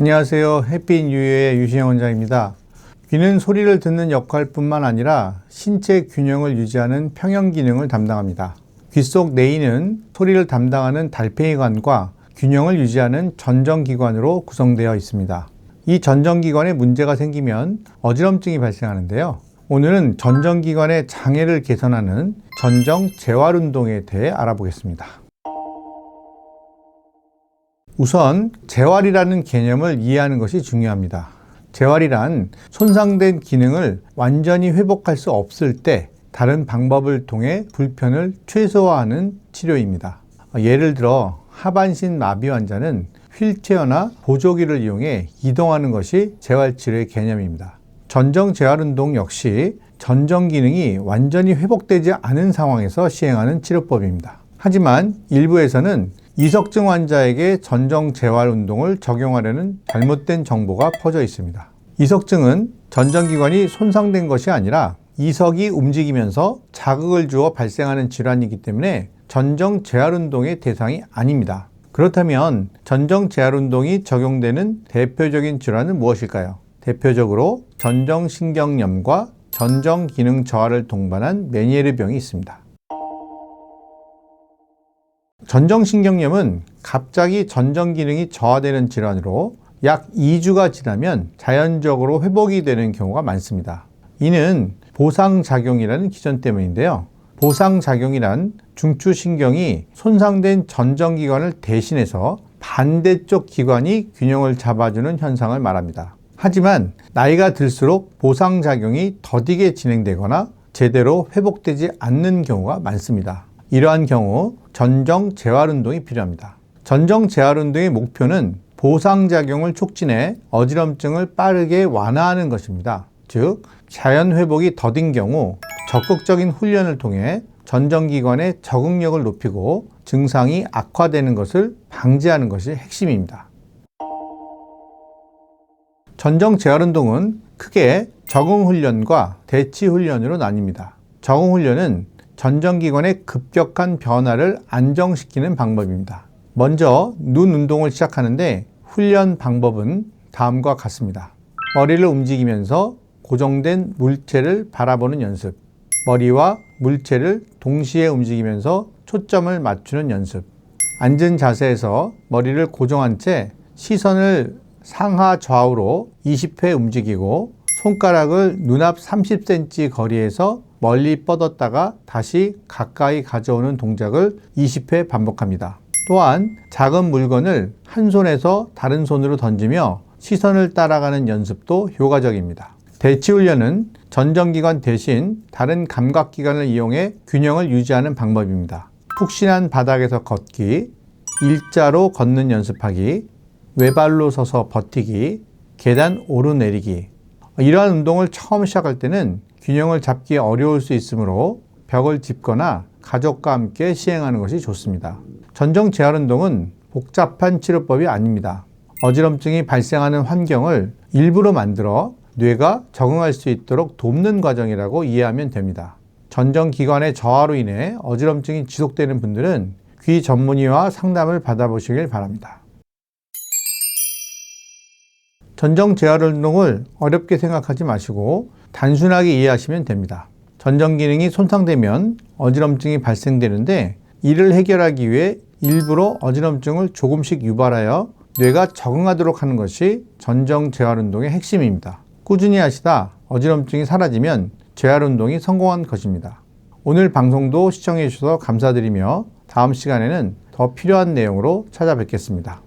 안녕하세요. 햇빛 유유의 유시영 원장입니다. 귀는 소리를 듣는 역할뿐만 아니라 신체 균형을 유지하는 평형 기능을 담당합니다. 귀 속 내이는 소리를 담당하는 달팽이관과 균형을 유지하는 전정기관으로 구성되어 있습니다. 이 전정기관에 문제가 생기면 어지럼증이 발생하는데요. 오늘은 전정기관의 장애를 개선하는 전정 재활 운동에 대해 알아보겠습니다. 우선 재활이라는 개념을 이해하는 것이 중요합니다. 재활이란 손상된 기능을 완전히 회복할 수 없을 때 다른 방법을 통해 불편을 최소화하는 치료입니다. 예를 들어 하반신 마비 환자는 휠체어나 보조기를 이용해 이동하는 것이 재활치료의 개념입니다. 전정 재활 운동 역시 전정 기능이 완전히 회복되지 않은 상황에서 시행하는 치료법입니다. 하지만 일부에서는 이석증 환자에게 전정 재활 운동을 적용하려는 잘못된 정보가 퍼져 있습니다. 이석증은 전정기관이 손상된 것이 아니라 이석이 움직이면서 자극을 주어 발생하는 질환이기 때문에 전정 재활 운동의 대상이 아닙니다. 그렇다면 전정 재활 운동이 적용되는 대표적인 질환은 무엇일까요? 대표적으로 전정신경염과 전정 기능 저하를 동반한 메니에르 병이 있습니다. 전정신경염은 갑자기 전정 기능이 저하되는 질환으로 약 2주가 지나면 자연적으로 회복이 되는 경우가 많습니다. 이는 보상작용이라는 기전 때문인데요. 보상작용이란 중추신경이 손상된 전정기관을 대신해서 반대쪽 기관이 균형을 잡아주는 현상을 말합니다. 하지만 나이가 들수록 보상작용이 더디게 진행되거나 제대로 회복되지 않는 경우가 많습니다. 이러한 경우 전정 재활 운동이 필요합니다. 전정 재활 운동의 목표는 보상작용을 촉진해 어지럼증을 빠르게 완화하는 것입니다. 즉, 자연 회복이 더딘 경우 적극적인 훈련을 통해 전정기관의 적응력을 높이고 증상이 악화되는 것을 방지하는 것이 핵심입니다. 전정 재활 운동은 크게 적응 훈련과 대치 훈련으로 나뉩니다. 적응 훈련은 전정기관의 급격한 변화를 안정시키는 방법입니다. 먼저 눈 운동을 시작하는데 훈련 방법은 다음과 같습니다. 머리를 움직이면서 고정된 물체를 바라보는 연습. 머리와 물체를 동시에 움직이면서 초점을 맞추는 연습. 앉은 자세에서 머리를 고정한 채 시선을 상하 좌우로 20회 움직이고 손가락을 눈앞 30cm 거리에서 멀리 뻗었다가 다시 가까이 가져오는 동작을 20회 반복합니다. 또한 작은 물건을 한 손에서 다른 손으로 던지며 시선을 따라가는 연습도 효과적입니다. 대치 훈련은 전정기관 대신 다른 감각기관을 이용해 균형을 유지하는 방법입니다. 푹신한 바닥에서 걷기, 일자로 걷는 연습하기, 외발로 서서 버티기, 계단 오르내리기. 이러한 운동을 처음 시작할 때는 균형을 잡기 어려울 수 있으므로 벽을 짚거나 가족과 함께 시행하는 것이 좋습니다. 전정 재활 운동은 복잡한 치료법이 아닙니다. 어지럼증이 발생하는 환경을 일부러 만들어 뇌가 적응할 수 있도록 돕는 과정이라고 이해하면 됩니다. 전정 기관의 저하로 인해 어지럼증이 지속되는 분들은 귀 전문의와 상담을 받아보시길 바랍니다. 전정 재활 운동을 어렵게 생각하지 마시고 단순하게 이해하시면 됩니다. 전정 기능이 손상되면 어지럼증이 발생되는데 이를 해결하기 위해 일부러 어지럼증을 조금씩 유발하여 뇌가 적응하도록 하는 것이 전정 재활 운동의 핵심입니다. 꾸준히 하시다 어지럼증이 사라지면 재활 운동이 성공한 것입니다. 오늘 방송도 시청해 주셔서 감사드리며 다음 시간에는 더 필요한 내용으로 찾아뵙겠습니다.